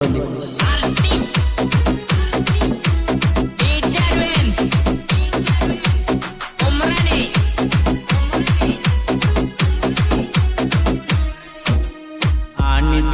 ಆಣಿ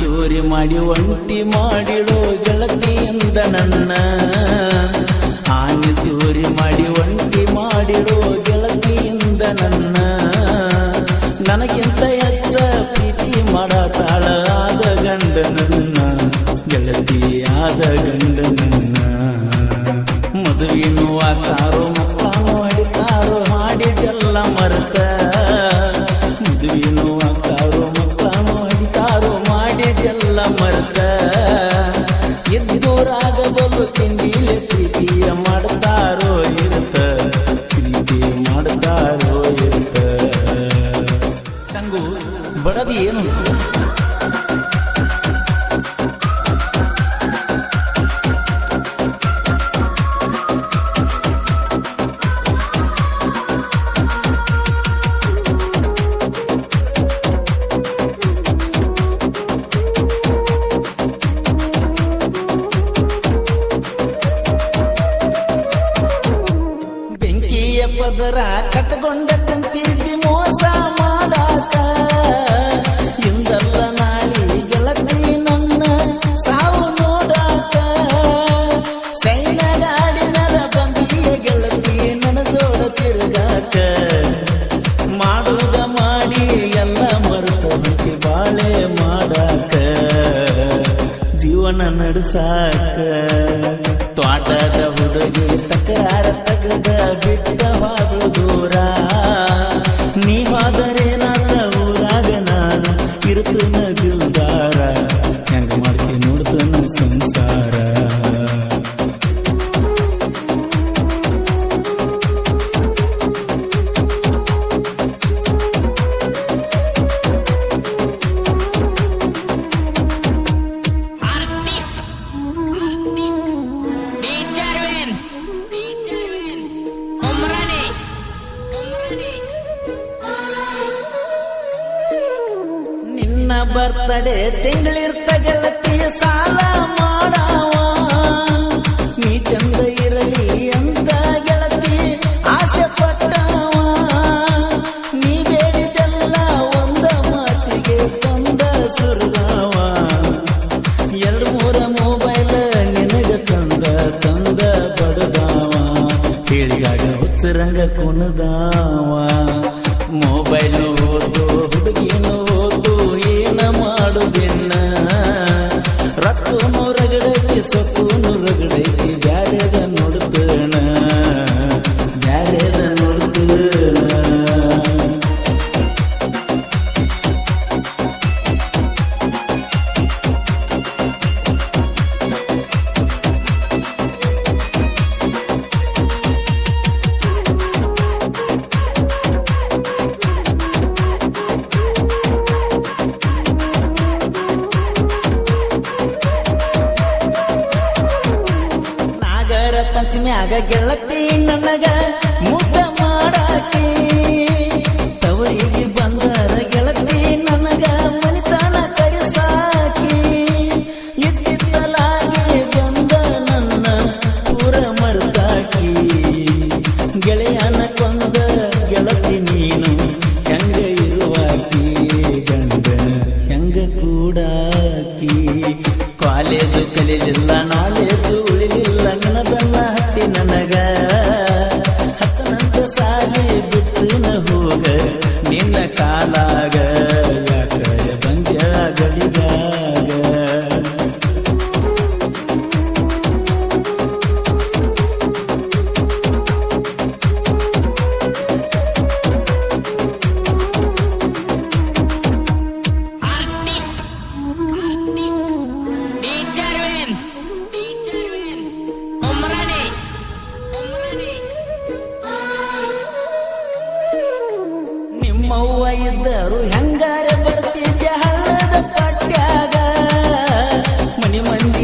ಚೋರಿ ಮಾಡಿ ಒಂಟಿ ಮಾಡಿಡೋ ಗೆಳತಿಯಿಂದ ನನ್ನ. ಆಣಿ ಚೋರಿ ಮಾಡಿ ಒಂಟಿ ಮಾಡಿಡೋ ಗೆಳತಿಯಿಂದ ನನ್ನ. ನನಗಿಂತ ಹೆಚ್ಚ ಪ್ರೀತಿ ಮಾಡತಾಳ ಆದ ಗಂಡ ನನ್ನ ಗೆಳತಿ ಗಂಡನನ್ನ ಗಂಡ ಕಾರು ಮದುವೆನೂ ಆತಾರೋ ಮಕ್ಕಳನ್ನು ಹೊಡಿತಾರೋ ಮಾಡಿದೆಲ್ಲ ಮರೆತ. ಮದುವೆನೂ ಆತಾರೋ ಮಾಡಿ ಹೊಡಿತಾರೋ ಮಾಡಿದೆಲ್ಲ ಮರೆತ. ಎದ್ದೂರಾಗಬಲು ತಿಂಡಿಲೆ ಪದರ ಕಟ್ಕೊಂಡ ಕಂತಿದ್ದಿ ಮೋಸ ಮಾಡಾಕ. ಇಂದಲ್ಲ ನಾಳಿ ಗೆಳತಿ ನನ್ನ ಸಾವು ನೋಡಾಕ. ಸೈನ ಗಾಡಿ ನರ ಬಂದಿಯ ಗೆಳತಿ ನನ್ನ ಜೋಡ ತಿರುಗಾಕ. ಮಾಡುವುದ ಮಾಡಿ ಎಲ್ಲ ಮರುತಂತಿ ಬಾಳೆ ಮಾಡಾಕ. ಜೀವನ ನಡೆಸಾಕ. ತ್ವಾಟದ ಹುಡುಗಿ ತಕರಾರ ತಗದ ಬಿಟ್ಟ ಹೋದ್ರು ದೂರ. ನೀ ಹೋದರೆ ನನ್ನ ಊರಾಗ ನಾನು ಇರುತ್ತನ ದಿಲ್ದಾರ ಹೆಂಗ ಮಾಡ್ತೀನಿ ನೋಡ್ತನ ಸಂಸಾರ. ತಿಂಗಳಿರ್ತ ಗೆಳತಿಯ ಸಾಲ ಮಾಡಾವ. ನೀ ಚಂದ ಇರಲಿ ಅಂತ ಗೆಳತಿ ಆಸೆ ಪಟ್ಟವ ನೀ ಬೇಡಿದೆಲ್ಲ ಒಂದ ಮಾತಿಗೆ ತಂದ ಸುರದಾವ. ಎರಡು ಮೂರ ಮೊಬೈಲ್ ನಿನಗ ತಂದ ತಂದ ಬಡದಾವ. ಹೇಳಿದಾಗ ಹುಚ್ಚರಂಗ ಮೊಬೈಲ್ ಹೋದು ಹುಡುಗಿನು ಸೊಕ್ಕುನು ರಗಡೈತಿ ಬ್ಯಾರೆದ ನೋಡ್ತೇನ ನಾಗರ ಆಗ ಗೆಳತಿ ನನಗ ಮುದ್ದ ಮಾಡಾಕಿ ಕಲಿಲಿಲ್ಲ ನಾಳೆ ಉಳಿಲಿಲ್ಲ ನನ್ನ ಬೆನ್ನ ಹತ್ತಿ ನನಗ.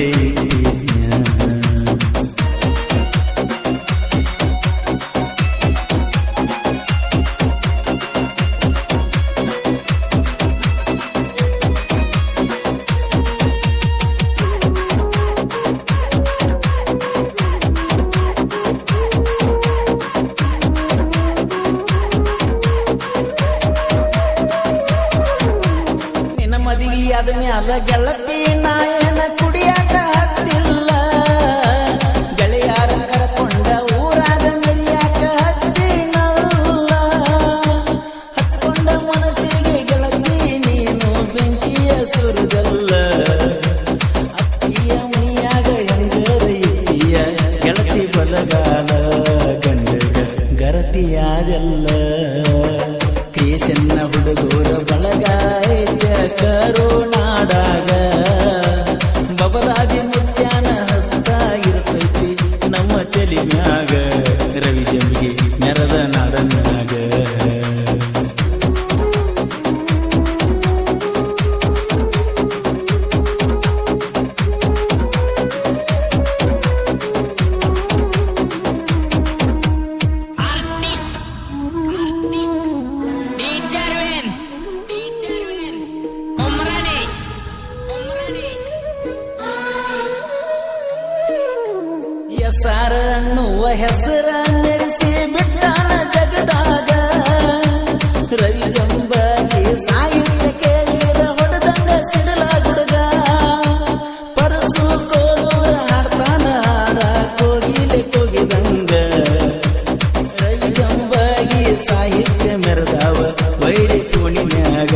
take ಆದ ಮ್ಯಾಲ ಗೆಳತಿ ನಾಯನ ಕುಡಿಯಾಕ ಹತ್ತಿಲ್ಲ. ಗೆಳೆಯಾರ ಕರ್ಕೊಂಡ ಊರಾಗ ಮೆರಿಯಾಕ ಹತ್ತಿನಲ್ಲ. ಹತ್ಕೊಂಡ ಮನಸ್ಸಿಗೆ ಗೆಳತಿ, ನೀನು ಬೆಂಕಿಯ ಸುರಗಲ್ಲ ಎಸಾರ ಅನ್ನುವ ಹೆಸರ ನೆರೆಸಿ ಬಿಟ್ಟಾನ ಜಗದಾಗ. ರವಿ ಜಂಬಗಿ ಸಾಹಿತ್ಯ ಕೇಳಿರ ಹೊಡೆದಂಗ ಸಿಡಲ ಗುಡುಗ ಪರಸು ಕೋಲೂರ ಹಾಡ್ತಾನ ಹಾಡ ಕೋಗಿಲೆ ಕೋಗಿದಂಗ. ರವಿ ಜಂಬಾಗಿ ಸಾಹಿತ್ಯ ಮೆರೆದಾವ ವೈರಿ ಕೋಣಿನ್ಯಾಗ.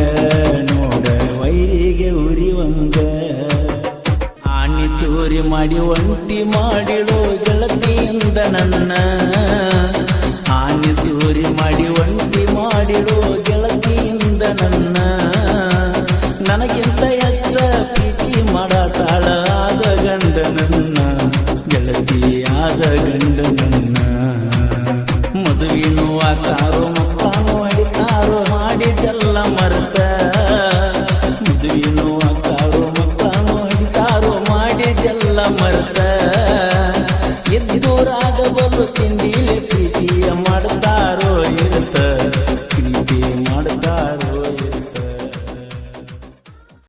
ನೋಡ ವೈರಿಗೆ ಉರಿವಂಗ. ಆಣಿ ಮಾಡಿ ಒಂಟಿ ಮಾಡಿಡೋ ಗೆಳತಿಯಿಂದ ನನ್ನ. ಆನೆ ತೋರಿ ಮಾಡಿ ಒಂಟಿ ಮಾಡಿಡೋ ಗೆಳತಿಯಿಂದ ನನ್ನ. ನನಗಿಂತ ಹೆಚ್ಚ ಪ್ರೀತಿ ಮಾಡತಾಳ ಆದ ಗಂಡ ನನ್ನ. ಗೆಳತಿ ಆದ ಗಂಡ ನನ್ನ. ಮದುವಿನೂ ಆತಾರೋ ಎಲ್ಲ ಮರ್ತ ಎದ್ದು ರಾಗವನ್ನು ತಿಂಡಿಲೆ ಪ್ರೀತಿಯಮ್ಮ.